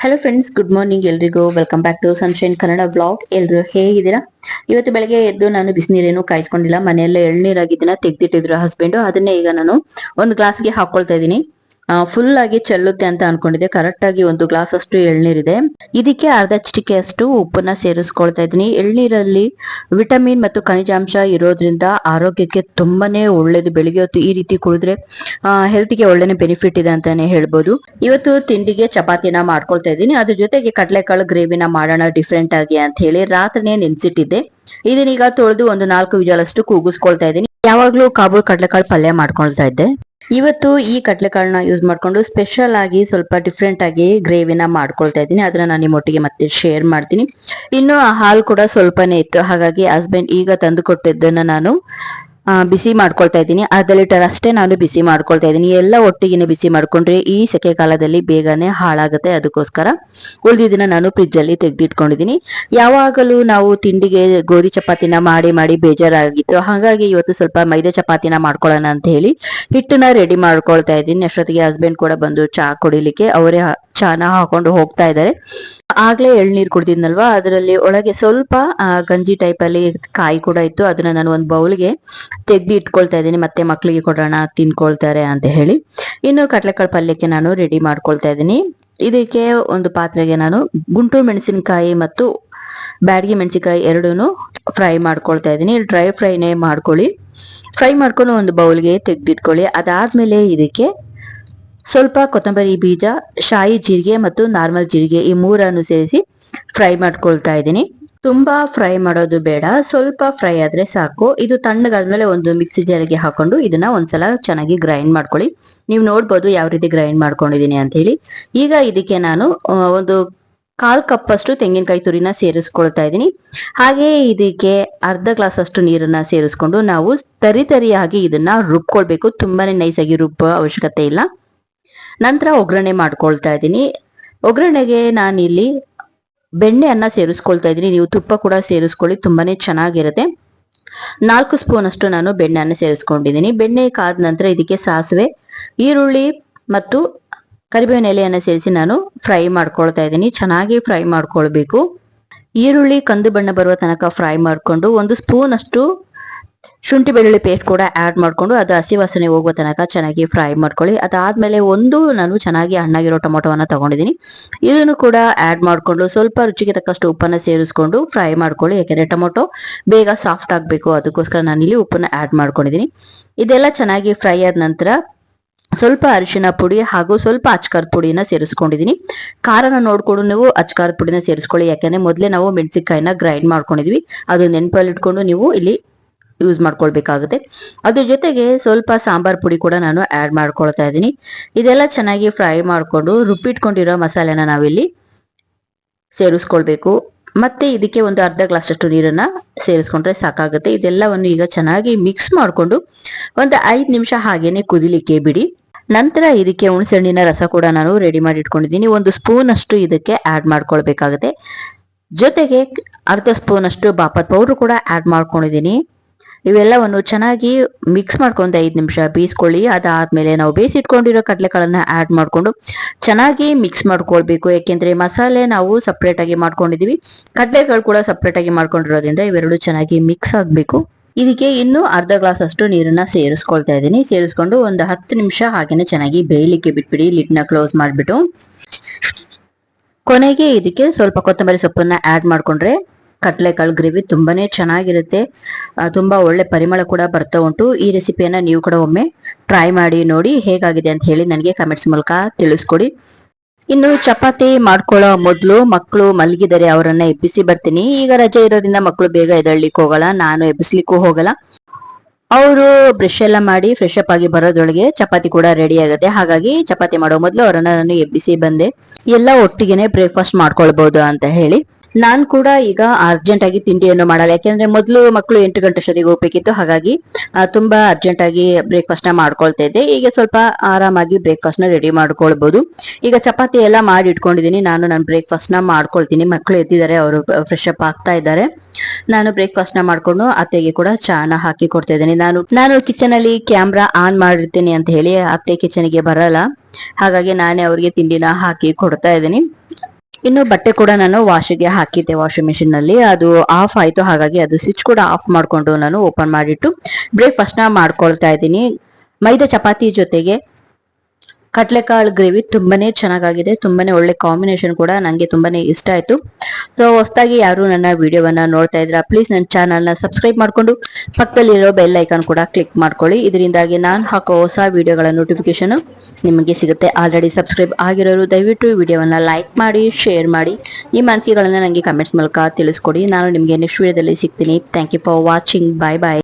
Hello friends good morning ಎಲ್ರಿಗೂ. Welcome back to Sunshine Kannada blog ಎಲ್ರು ಹೇಗಿದ್ದೀರಾ? ಇವತ್ತು ಬೆಳಗ್ಗೆ ಎದ್ದು ನಾನು ಬಿಸಿನೀರೇನು ಕಾಯಿಸ್ಕೊಂಡಿಲ್ಲ. ಮನೆಯಲ್ಲೇ ಎಳ್ನೀರಾಗಿದ್ದನ್ನ ತೆಗ್ದಿಟ್ಟಿದ್ರು ಹಸ್ಬೆಂಡು ಅದನ್ನೇ ಈಗ ನಾನು ಒಂದು ಗ್ಲಾಸ್ಗೆ ಹಾಕೊಳ್ತಾ ಇದ್ದೀನಿ. ಫುಲ್ ಆಗಿ ಚೆಲ್ಲುತ್ತೆ ಅಂತ ಅನ್ಕೊಂಡಿದ್ದೆ. ಕರೆಕ್ಟ್ ಆಗಿ ಒಂದು ಗ್ಲಾಸ್ ಅಷ್ಟು ಎಳ್ನೀರಿದೆ. ಇದಕ್ಕೆ ಅರ್ಧ ಚಿಟಿಕೆ ಅಷ್ಟು ಉಪ್ಪನ್ನ ಸೇರಿಸ್ಕೊಳ್ತಾ ಇದ್ದೀನಿ. ಎಳ್ನೀರಲ್ಲಿ ವಿಟಮಿನ್ ಮತ್ತು ಖನಿಜಾಂಶ ಇರೋದ್ರಿಂದ ಆರೋಗ್ಯಕ್ಕೆ ತುಂಬಾನೇ ಒಳ್ಳೇದು. ಬೆಳಿಗ್ಗೆ ಹೊತ್ತು ಈ ರೀತಿ ಕುಡಿದ್ರೆ ಹೆಲ್ತ್ಗೆ ಒಳ್ಳೆನೆ ಬೆನಿಫಿಟ್ ಇದೆ ಅಂತಾನೆ ಹೇಳ್ಬೋದು. ಇವತ್ತು ತಿಂಡಿಗೆ ಚಪಾತಿನ ಮಾಡ್ಕೊಳ್ತಾ ಇದ್ದೀನಿ. ಅದ್ರ ಜೊತೆಗೆ ಕಡಲೆಕಾಳು ಗ್ರೇವಿನ ಮಾಡೋಣ ಡಿಫ್ರೆಂಟ್ ಆಗಿ ಅಂತ ಹೇಳಿ ರಾತ್ರಿನೇ ನೆನ್ಸಿಟ್ಟಿದ್ದೆ. ಇದನ್ನೀಗ ತೊಳೆದು ಒಂದು ನಾಲ್ಕು ವಿಜಾಲಷ್ಟು ಕೂಗಿಸ್ಕೊಳ್ತಾ ಇದ್ದೀನಿ. ಯಾವಾಗ್ಲೂ ಕಾಬೂರ್ ಕಡಲೆಕಾಳು ಪಲ್ಯ ಮಾಡ್ಕೊಳ್ತಾ ಇದ್ದೆ. ಇವತ್ತು ಈ ಕಡಲೆಕಾಳನ್ನ ಯೂಸ್ ಮಾಡ್ಕೊಂಡು ಸ್ಪೆಷಲ್ ಆಗಿ ಸ್ವಲ್ಪ ಡಿಫ್ರೆಂಟ್ ಆಗಿ ಗ್ರೇವಿನ ಮಾಡ್ಕೊಳ್ತಾ ಇದ್ದೀನಿ. ಅದನ್ನ ನಾನು ನಿಮ್ಮೊಟ್ಟಿಗೆ ಮತ್ತೆ ಶೇರ್ ಮಾಡ್ತೀನಿ. ಇನ್ನು ಹಾಲು ಕೂಡ ಸ್ವಲ್ಪನೇ ಇತ್ತು. ಹಾಗಾಗಿ ಹಸ್ಬೆಂಡ್ ಈಗ ತಂದು ಕೊಟ್ಟಿದ್ದನ್ನ ನಾನು ಬಿಸಿ ಮಾಡ್ಕೊಳ್ತಾ ಇದ್ದೀನಿ. ಅರ್ಧ ಲೀಟರ್ ಅಷ್ಟೇ ನಾನು ಬಿಸಿ ಮಾಡ್ಕೊಳ್ತಾ ಇದ್ದೀನಿ. ಎಲ್ಲ ಒಟ್ಟಿಗೆ ಬಿಸಿ ಮಾಡ್ಕೊಂಡ್ರೆ ಈ ಸೆಕೆ ಕಾಲದಲ್ಲಿ ಬೇಗನೆ ಹಾಳಾಗುತ್ತೆ. ಅದಕ್ಕೋಸ್ಕರ ಉಳಿದಿದ್ದನ್ನ ನಾನು ಫ್ರಿಜ್ ಅಲ್ಲಿ ತೆಗೆದಿಟ್ಕೊಂಡಿದ್ದೀನಿ. ಯಾವಾಗಲೂ ನಾವು ತಿಂಡಿಗೆ ಗೋಧಿ ಚಪಾತಿನ ಮಾಡಿ ಮಾಡಿ ಬೇಜಾರಾಗಿತ್ತು. ಹಾಗಾಗಿ ಇವತ್ತು ಸ್ವಲ್ಪ ಮೈದಾ ಚಪಾತಿನ ಮಾಡ್ಕೊಳ್ಳೋಣ ಅಂತ ಹೇಳಿ ಹಿಟ್ಟನ್ನ ರೆಡಿ ಮಾಡ್ಕೊಳ್ತಾ ಇದ್ದೀನಿ. ಅಷ್ಟೊತ್ತಿಗೆ ಹಸ್ಬೆಂಡ್ ಕೂಡ ಬಂದು ಚಹಾ ಕುಡಿಲಿಕ್ಕೆ ಅವರೇ ಚಾನ ಹಾಕೊಂಡು ಹೋಗ್ತಾ ಇದ್ದಾರೆ. ಆಗ್ಲೇ ಎಳ್ನೀರ್ ಕುಡ್ದಿದ್ನಲ್ವಾ? ಅದರಲ್ಲಿ ಒಳಗೆ ಸ್ವಲ್ಪ ಗಂಜಿ ಟೈಪ್ ಅಲ್ಲಿ ಕಾಯಿ ಕೂಡ ಇತ್ತು. ಅದನ್ನ ನಾನು ಒಂದು ಬೌಲ್ಗೆ ತೆಗ್ದು ಇಟ್ಕೊಳ್ತಾ ಇದ್ದೀನಿ, ಮತ್ತೆ ಮಕ್ಕಳಿಗೆ ಕೊಡೋಣ, ತಿನ್ಕೊಳ್ತಾರೆ ಅಂತ ಹೇಳಿ. ಇನ್ನು ಕಡಲೆಕಾಳು ಪಲ್ಯಕ್ಕೆ ನಾನು ರೆಡಿ ಮಾಡ್ಕೊಳ್ತಾ ಇದ್ದೀನಿ. ಇದಕ್ಕೆ ಒಂದು ಪಾತ್ರೆಗೆ ನಾನು ಗುಂಟೂರು ಮೆಣಸಿನಕಾಯಿ ಮತ್ತು ಬ್ಯಾಡಗಿ ಮೆಣಸಿನಕಾಯಿ ಎರಡೂ ಫ್ರೈ ಮಾಡ್ಕೊಳ್ತಾ ಇದ್ದೀನಿ. ಡ್ರೈ ಫ್ರೈನೇ ಮಾಡ್ಕೊಳ್ಳಿ. ಫ್ರೈ ಮಾಡ್ಕೊಂಡು ಒಂದು ಬೌಲ್ಗೆ ತೆಗ್ದಿಟ್ಕೊಳ್ಳಿ ಅದಾದ್ಮೇಲೆ ಇದಕ್ಕೆ ಸ್ವಲ್ಪ ಕೊತ್ತಂಬರಿ ಬೀಜ, ಶಾಯಿ ಜೀರಿಗೆ ಮತ್ತು ನಾರ್ಮಲ್ ಜೀರಿಗೆ ಈ ಮೂರನ್ನು ಸೇರಿಸಿ ಫ್ರೈ ಮಾಡ್ಕೊಳ್ತಾ ಇದ್ದೀನಿ. ತುಂಬಾ ಫ್ರೈ ಮಾಡೋದು ಬೇಡ. ಸ್ವಲ್ಪ ಫ್ರೈ ಆದ್ರೆ ಸಾಕು. ಇದು ತಣ್ಣಗಾದ್ಮೇಲೆ ಒಂದು ಮಿಕ್ಸಿ ಜಾರಿಗೆ ಹಾಕೊಂಡು ಇದನ್ನ ಒಂದ್ಸಲ ಚೆನ್ನಾಗಿ ಗ್ರೈಂಡ್ ಮಾಡ್ಕೊಳ್ಳಿ. ನೀವು ನೋಡ್ಬೋದು ಯಾವ ರೀತಿ ಗ್ರೈಂಡ್ ಮಾಡ್ಕೊಂಡಿದ್ದೀನಿ ಅಂತ ಹೇಳಿ. ಈಗ ಇದಕ್ಕೆ ನಾನು ಒಂದು ಕಾಲ್ ಕಪ್ ಅಷ್ಟು ತೆಂಗಿನಕಾಯಿ ತುರಿನ ಸೇರಿಸ್ಕೊಳ್ತಾ ಇದ್ದೀನಿ. ಹಾಗೆ ಇದಕ್ಕೆ ಅರ್ಧ ಗ್ಲಾಸ್ ಅಷ್ಟು ನೀರನ್ನ ಸೇರಿಸ್ಕೊಂಡು ನಾವು ತರಿ ತರಿಯಾಗಿ ಇದನ್ನ ರುಬ್ಕೊಳ್ಬೇಕು. ತುಂಬಾನೇ ನೈಸ್ ಆಗಿ ರುಬ್ಬೋ ಅವಶ್ಯಕತೆ ಇಲ್ಲ. ನಂತರ ಒಗ್ಗರಣೆ ಮಾಡ್ಕೊಳ್ತಾ ಇದ್ದೀನಿ. ಒಗ್ಗರಣೆಗೆ ನಾನಿಲ್ಲಿ ಬೆಣ್ಣೆಯನ್ನ ಸೇರಿಸ್ಕೊಳ್ತಾ ಇದ್ದೀನಿ. ನೀವು ತುಪ್ಪ ಕೂಡ ಸೇರಿಸ್ಕೊಳ್ಳಿ, ತುಂಬಾನೇ ಚೆನ್ನಾಗಿರುತ್ತೆ. ನಾಲ್ಕು ಸ್ಪೂನ್ ಅಷ್ಟು ನಾನು ಬೆಣ್ಣೆಯನ್ನು ಸೇರಿಸ್ಕೊಂಡಿದ್ದೀನಿ. ಬೆಣ್ಣೆ ಕಾದ ನಂತರ ಇದಕ್ಕೆ ಸಾಸಿವೆ, ಈರುಳ್ಳಿ ಮತ್ತು ಕರಿಬೇವಿನ ಎಲೆಯನ್ನು ಸೇರಿಸಿ ನಾನು ಫ್ರೈ ಮಾಡ್ಕೊಳ್ತಾ ಇದ್ದೀನಿ. ಚೆನ್ನಾಗಿ ಫ್ರೈ ಮಾಡ್ಕೊಳ್ಬೇಕು. ಈರುಳ್ಳಿ ಕಂದು ಬಣ್ಣ ಬರುವ ತನಕ ಫ್ರೈ ಮಾಡಿಕೊಂಡು ಒಂದು ಸ್ಪೂನ್ ಅಷ್ಟು ಶುಂಠಿ ಬೆಳ್ಳುಳ್ಳಿ ಪೇಸ್ಟ್ ಕೂಡ ಆಡ್ ಮಾಡ್ಕೊಂಡು ಅದು ಹಸಿ ವಾಸನೆ ಹೋಗುವ ತನಕ ಚೆನ್ನಾಗಿ ಫ್ರೈ ಮಾಡ್ಕೊಳ್ಳಿ. ಅದಾದ್ಮೇಲೆ ಒಂದು ನಾನು ಚೆನ್ನಾಗಿ ಹಣ್ಣಾಗಿರೋ ಟೊಮೊಟೊವನ್ನು ತಗೊಂಡಿದ್ದೀನಿ. ಇದನ್ನು ಕೂಡ ಆಡ್ ಮಾಡ್ಕೊಂಡು ಸ್ವಲ್ಪ ರುಚಿಗೆ ತಕ್ಕಷ್ಟು ಉಪ್ಪನ್ನ ಸೇರಿಸ್ಕೊಂಡು ಫ್ರೈ ಮಾಡ್ಕೊಳ್ಳಿ. ಯಾಕೆಂದರೆ ಟೊಮೊಟೊ ಬೇಗ ಸಾಫ್ಟ್ ಆಗಬೇಕು. ಅದಕ್ಕೋಸ್ಕರ ನಾನು ಇಲ್ಲಿ ಉಪ್ಪನ್ನ ಆಡ್ ಮಾಡ್ಕೊಂಡಿದ್ದೀನಿ. ಇದೆಲ್ಲ ಚೆನ್ನಾಗಿ ಫ್ರೈ ಆದ ನಂತರ ಸ್ವಲ್ಪ ಅರಿಶಿನ ಪುಡಿ ಹಾಗೂ ಸ್ವಲ್ಪ ಅಚ್ಕಾರದ ಪುಡಿನ ಸೇರಿಸ್ಕೊಂಡಿದ್ದೀನಿ. ಖಾರನ ನೋಡ್ಕೊಂಡು ನೀವು ಅಚ್ಕಾರದ ಪುಡಿನ ಸೇರಿಸ್ಕೊಳ್ಳಿ. ಯಾಕೆಂದರೆ ಮೊದಲೇ ನಾವು ಮೆಣಸಿನಕಾಯಿನ ಗ್ರೈಂಡ್ ಮಾಡ್ಕೊಂಡಿದ್ವಿ. ಅದು ನೆನಪಲ್ಲಿಟ್ಕೊಂಡು ನೀವು ಇಲ್ಲಿ ಯೂಸ್ ಮಾಡ್ಕೊಳ್ಬೇಕಾಗುತ್ತೆ. ಅದ್ರ ಜೊತೆಗೆ ಸ್ವಲ್ಪ ಸಾಂಬಾರ್ ಪುಡಿ ಕೂಡ ನಾನು ಆ್ಯಡ್ ಮಾಡ್ಕೊಳ್ತಾ ಇದ್ದೀನಿ. ಇದೆಲ್ಲ ಚೆನ್ನಾಗಿ ಫ್ರೈ ಮಾಡಿಕೊಂಡು ರುಬ್ಬಿಟ್ಕೊಂಡಿರೋ ಮಸಾಲೆನ ನಾವಿಲ್ಲಿ ಸೇರಿಸ್ಕೊಳ್ಬೇಕು. ಮತ್ತೆ ಇದಕ್ಕೆ ಒಂದು ಅರ್ಧ ಗ್ಲಾಸ್ ಅಷ್ಟು ನೀರನ್ನ ಸೇರಿಸ್ಕೊಂಡ್ರೆ ಸಾಕಾಗುತ್ತೆ. ಇದೆಲ್ಲವನ್ನು ಈಗ ಚೆನ್ನಾಗಿ ಮಿಕ್ಸ್ ಮಾಡಿಕೊಂಡು ಒಂದು ಐದು ನಿಮಿಷ ಹಾಗೇನೆ ಕುದಿಲಿಕ್ಕೆ ಬಿಡಿ. ನಂತರ ಇದಕ್ಕೆ ಹುಣಸೆಹಣ್ಣಿನ ರಸ ಕೂಡ ನಾನು ರೆಡಿ ಮಾಡಿ ಇಟ್ಕೊಂಡಿದ್ದೀನಿ. ಒಂದು ಸ್ಪೂನ್ ಅಷ್ಟು ಇದಕ್ಕೆ ಆಡ್ ಮಾಡ್ಕೊಳ್ಬೇಕಾಗುತ್ತೆ. ಜೊತೆಗೆ ಅರ್ಧ ಸ್ಪೂನ್ ಅಷ್ಟು ಬಾಪತ್ ಪೌಡ್ರ್ ಕೂಡ ಆಡ್ ಮಾಡ್ಕೊಂಡಿದ್ದೀನಿ. ಇವೆಲ್ಲವನ್ನು ಚೆನ್ನಾಗಿ ಮಿಕ್ಸ್ ಮಾಡ್ಕೊಂಡು ಐದು ನಿಮಿಷ ಬೇಯಿಸ್ಕೊಳ್ಳಿ. ಅದಾದ್ಮೇಲೆ ನಾವು ಬೇಯಿಸಿಟ್ಕೊಂಡಿರೋ ಕಡಲೆಕಾಳನ್ನ ಆ್ಯಡ್ ಮಾಡಿಕೊಂಡು ಚೆನ್ನಾಗಿ ಮಿಕ್ಸ್ ಮಾಡ್ಕೊಳ್ಬೇಕು. ಯಾಕೆಂದರೆ ಮಸಾಲೆ ನಾವು ಸಪ್ರೇಟಾಗಿ ಮಾಡ್ಕೊಂಡಿದ್ದೀವಿ ಕಡಲೆಗಳು ಕೂಡ ಸಪ್ರೇಟಾಗಿ ಮಾಡ್ಕೊಂಡಿರೋದ್ರಿಂದ ಇವೆರಡು ಚೆನ್ನಾಗಿ ಮಿಕ್ಸ್ ಆಗಬೇಕು. ಇದಕ್ಕೆ ಇನ್ನೂ ಅರ್ಧ ಗ್ಲಾಸ್ ಅಷ್ಟು ನೀರನ್ನ ಸೇರಿಸ್ಕೊಳ್ತಾ ಇದ್ದೀನಿ. ಸೇರಿಸ್ಕೊಂಡು ಒಂದು ಹತ್ತು ನಿಮಿಷ ಹಾಗೇನೆ ಚೆನ್ನಾಗಿ ಬೇಯಲಿಕ್ಕೆ ಬಿಟ್ಬಿಡಿ. ಲಿಡ್ನ ಕ್ಲೋಸ್ ಮಾಡಿಬಿಟ್ಟು ಕೊನೆಗೆ ಇದಕ್ಕೆ ಸ್ವಲ್ಪ ಕೊತ್ತಂಬರಿ ಸೊಪ್ಪನ್ನ ಆ್ಯಡ್ ಮಾಡ್ಕೊಂಡ್ರೆ ಕಡಲೆಕಾಳು ಗ್ರೇವಿ ತುಂಬಾನೇ ಚೆನ್ನಾಗಿರುತ್ತೆ. ತುಂಬಾ ಒಳ್ಳೆ ಪರಿಮಳ ಕೂಡ ಬರ್ತಾ ಉಂಟು. ಈ ರೆಸಿಪಿಯನ್ನ ನೀವು ಕೂಡ ಒಮ್ಮೆ ಟ್ರೈ ಮಾಡಿ ನೋಡಿ ಹೇಗಾಗಿದೆ ಅಂತ ಹೇಳಿ ನನಗೆ ಕಮೆಂಟ್ಸ್ ಮೂಲಕ ತಿಳಿಸ್ಕೊಡಿ. ಇನ್ನು ಚಪಾತಿ ಮಾಡ್ಕೊಳ್ಳೋ ಮೊದಲು ಮಕ್ಕಳು ಮಲಗಿದರೆ ಅವರನ್ನ ಎಬ್ಬಿಸಿ ಬರ್ತೀನಿ. ಈಗ ರಜೆ ಇರೋದ್ರಿಂದ ಮಕ್ಕಳು ಬೇಗ ಎದಳ್ಲಿಕ್ಕೆ ಹೋಗಲ್ಲ, ನಾನು ಎಬ್ಬಿಸ್ಲಿಕ್ಕೂ ಹೋಗಲ್ಲ. ಅವರು ಬ್ರಷ್ ಎಲ್ಲ ಮಾಡಿ ಫ್ರೆಶ್ ಅಪ್ ಆಗಿ ಬರೋದ್ರೊಳಗೆ ಚಪಾತಿ ಕೂಡ ರೆಡಿ ಆಗುತ್ತೆ. ಹಾಗಾಗಿ ಚಪಾತಿ ಮಾಡೋ ಮೊದಲು ಅವರನ್ನ ನಾನು ಎಬ್ಬಿಸಿ ಬಂದೆ. ಎಲ್ಲ ಒಟ್ಟಿಗೆನೆ ಬ್ರೇಕ್ಫಾಸ್ಟ್ ಮಾಡ್ಕೊಳ್ಬಹುದು ಅಂತ ಹೇಳಿ. ನಾನ್ ಕೂಡ ಈಗ ಅರ್ಜೆಂಟ್ ಆಗಿ ತಿಂಡಿಯನ್ನು ಮಾಡಲ್ಲ. ಯಾಕೆಂದ್ರೆ ಮೊದಲು ಮಕ್ಕಳು ಎಂಟು ಗಂಟೆ ಅಷ್ಟೊತ್ತಿಗೆ ಹೋಗ್ಬೇಕಿತ್ತು. ಹಾಗಾಗಿ ತುಂಬಾ ಅರ್ಜೆಂಟ್ ಆಗಿ ಬ್ರೇಕ್ಫಾಸ್ಟ್ನ ಮಾಡ್ಕೊಳ್ತಾ ಇದ್ದೆ. ಈಗ ಸ್ವಲ್ಪ ಆರಾಮಾಗಿ ಬ್ರೇಕ್ಫಾಸ್ಟ್ನ ರೆಡಿ ಮಾಡ್ಕೊಳ್ಬಹುದು ಈಗ ಚಪಾತಿ ಎಲ್ಲ ಮಾಡಿ ಇಟ್ಕೊಂಡಿದ್ದೀನಿ. ನಾನು ನನ್ನ ಬ್ರೇಕ್ಫಾಸ್ಟ್ನ ಮಾಡ್ಕೊಳ್ತೀನಿ. ಮಕ್ಕಳು ಎದ್ದಿದ್ದಾರೆ, ಅವರು ಫ್ರೆಶ್ ಅಪ್ ಆಗ್ತಾ ಇದ್ದಾರೆ. ನಾನು ಬ್ರೇಕ್ಫಾಸ್ಟ್ನ ಮಾಡ್ಕೊಂಡು ಅತ್ತೆಗೆ ಕೂಡ ಚಾನ ಹಾಕಿ ಕೊಡ್ತಾ ಇದ್ದೀನಿ. ನಾನು ನಾನು ಕಿಚನ್ ಅಲ್ಲಿ ಕ್ಯಾಮ್ರಾ ಆನ್ ಮಾಡಿರ್ತೀನಿ ಅಂತ ಹೇಳಿ ಅತ್ತೆ ಕಿಚನ್ಗೆ ಬರಲ್ಲ. ಹಾಗಾಗಿ ನಾನೇ ಅವ್ರಿಗೆ ತಿಂಡಿನ ಹಾಕಿ ಕೊಡ್ತಾ ಇದ್ದೀನಿ. ಇನ್ನು ಬಟ್ಟೆ ಕೂಡ ನಾನು ವಾಶಿಗೆ ಹಾಕಿದ್ದೆ ವಾಷಿಂಗ್ ಮೆಷಿನ್ನಲ್ಲಿ ಅದು ಆಫ್ ಆಯ್ತು, ಹಾಗಾಗಿ ಅದು ಸ್ವಿಚ್ ಕೂಡ ಆಫ್ ಮಾಡ್ಕೊಂಡು ನಾನು ಓಪನ್ ಮಾಡಿಟ್ಟು ಬ್ರೇಕ್ಫಾಸ್ಟ್ನ ಮಾಡ್ಕೊಳ್ತಾ ಇದ್ದೀನಿ. ಮೈದಾ ಚಪಾತಿ ಜೊತೆಗೆ ಕಟ್ಲೆಕಾಳು ಗ್ರೇವಿ ತುಂಬಾನೇ ಚೆನ್ನಾಗಾಗಿದೆ, ತುಂಬಾನೇ ಒಳ್ಳೆ ಕಾಂಬಿನೇಷನ್ ಕೂಡ ನಂಗೆ ತುಂಬಾನೇ ಇಷ್ಟ ಆಯ್ತು. ಸೊ ಹೊಸದಾಗಿ ಯಾರು ನನ್ನ ವಿಡಿಯೋವನ್ನ ನೋಡ್ತಾ ಇದ್ರ, ಪ್ಲೀಸ್ ನನ್ನ ಚಾನಲ್ನ ಸಬ್ಸ್ಕ್ರೈಬ್ ಮಾಡ್ಕೊಂಡು ಪಕ್ಕದಲ್ಲಿರೋ ಬೆಲ್ ಐಕಾನ್ ಕೂಡ ಕ್ಲಿಕ್ ಮಾಡ್ಕೊಳ್ಳಿ. ಇದರಿಂದಾಗಿ ನಾನು ಹಾಕೋ ಹೊಸ ವಿಡಿಯೋಗಳ ನೋಟಿಫಿಕೇಶನ್ ನಿಮಗೆ ಸಿಗುತ್ತೆ. ಆಲ್ರೆಡಿ ಸಬ್ಸ್ಕ್ರೈಬ್ ಆಗಿರೋರು ದಯವಿಟ್ಟು ವಿಡಿಯೋವನ್ನ ಲೈಕ್ ಮಾಡಿ, ಶೇರ್ ಮಾಡಿ. ಈ ಅನಿಸಿಕೆಗಳನ್ನ ನನಗೆ ಕಮೆಂಟ್ಸ್ ಮೂಲಕ ತಿಳಿಸ್ಕೊಡಿ. ನಾನು ನಿಮಗೆ ನೆಕ್ಸ್ಟ್ ವಿಡಿಯೋದಲ್ಲಿ ಸಿಗ್ತೀನಿ. Thank you for watching bye bye